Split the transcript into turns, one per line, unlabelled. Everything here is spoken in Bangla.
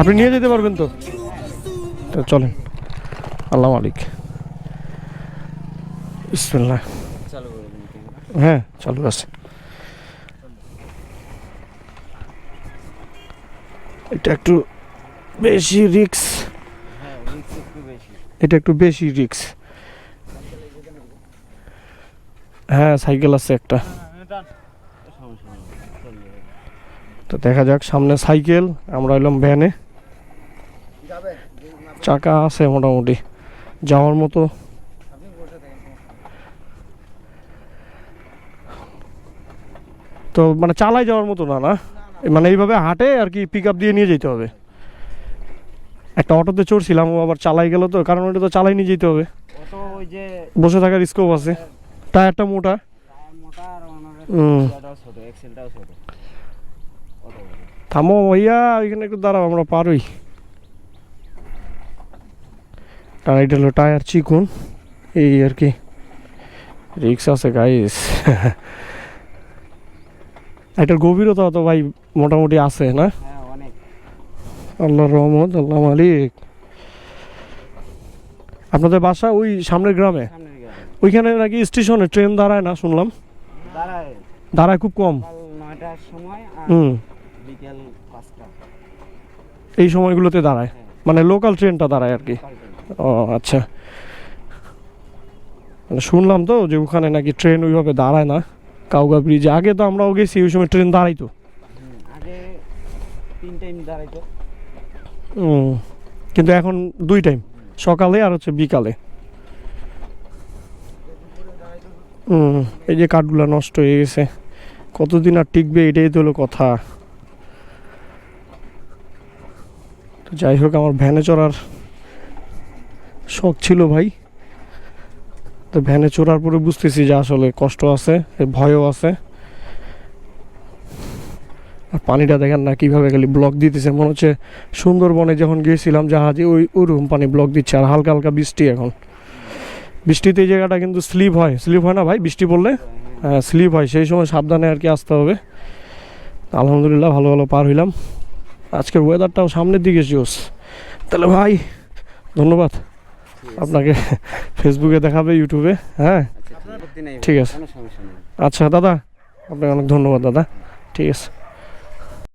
আপনি নিয়ে যেতে পারবেন তো? চলেন। আল্লাহ মালিক। বিসমিল্লাহ। হ্যাঁ চালু আছে। এটা একটু বেশি রিক্স। এটা একটু বেশি রিক্স। হ্যাঁ সাইকেল আছে একটা। তো দেখা যাক সামনে সাইকেল আমরা এলাম ভ্যানে চাকা আছে মোটামুটি যাওয়ার মতো। তো মানে চালাই যাওয়ার মতো না না? মানে এইভাবে হাঁটে আর কি পিক আপ দিয়ে নিয়ে যেতে হবে। একটা অটোতে চড়ছিলাম ও আবার চালাই গেল তো কারণ ওটা তো চালাই নিয়ে যেতে হবে।
ওই যে
বসে থাকার স্কোপ আছে। টায়ারটা মোটা।
মোটা আর। ছোট।
থামো ভাইয়া ওইখানে একটু দাঁড়াও আমরা পারোই। আর এটা হলো টায়ার চিকুন এই আর কি। রিক্স আছে গাইস এটার গভীরতা তো ভাই মোটামুটি আছে না?
হ্যাঁ
আল্লাহ রহমত আল্লাহ মালিক। আপনাদের বাসা ওই সামনের গ্রামে? ওইখানে নাকি স্টেশনে ট্রেন দাঁড়ায় না শুনলাম?
দাঁড়ায়।
দাঁড়ায় খুব কম। হুম।
বিকেল পাঁচটা
এই সময়গুলোতে দাঁড়ায়।
হ্যাঁ।
মানে লোকাল ট্রেনটা দাঁড়ায় আর কি ও আচ্ছা। মানে শুনলাম তো যে ওখানে নাকি ট্রেন ওইভাবে দাঁড়ায় না। কাউগা ব্রিজে আগে তো আমরাও গেছি ওই সময় ট্রেন দাঁড়াইতো।
হুম, আগে তিন টাইম দাঁড়াইতো।
কিন্তু এখন দুই টাইম সকালে আর হচ্ছে বিকালে। এই যে কাঠগুলো নষ্ট হয়ে গেছে। কতদিন আর টিকবে এটাই তো হলো কথা তো যাই হোক, আমার ভ্যানে চড়ার শখ ছিল ভাই। তো ভ্যানে চড়ার পরে বুঝতেছি যে আসলে কষ্ট আছে, ভয়ও আছে। আর পানিটা দেখেন না কীভাবে খালি ব্লক দিতেছে। মনে হচ্ছে সুন্দরবনে যখন গিয়েছিলাম জাহাজে, ওই ওইরকম পানি ব্লক দিচ্ছে, আর হালকা হালকা বৃষ্টি এখন। বৃষ্টিতে এই জায়গাটা কিন্তু স্লিপ হয়। স্লিপ হয় না ভাই, বৃষ্টি পড়লে? হ্যাঁ স্লিপ হয়। সেই সময় সাবধানে আর কি আসতে হবে। আলহামদুলিল্লাহ, ভালো ভালো পার হইলাম। আজকের ওয়েদারটাও সামনের দিকে চোস তাহলে ভাই ধন্যবাদ। আপনাকে ফেসবুকে দেখাবে ইউটিউবে হ্যাঁ?
আচ্ছা
ঠিক আছে।
সমস্যা নেই।
আচ্ছা দাদা আপনাকে অনেক ধন্যবাদ দাদা। ঠিক আছে।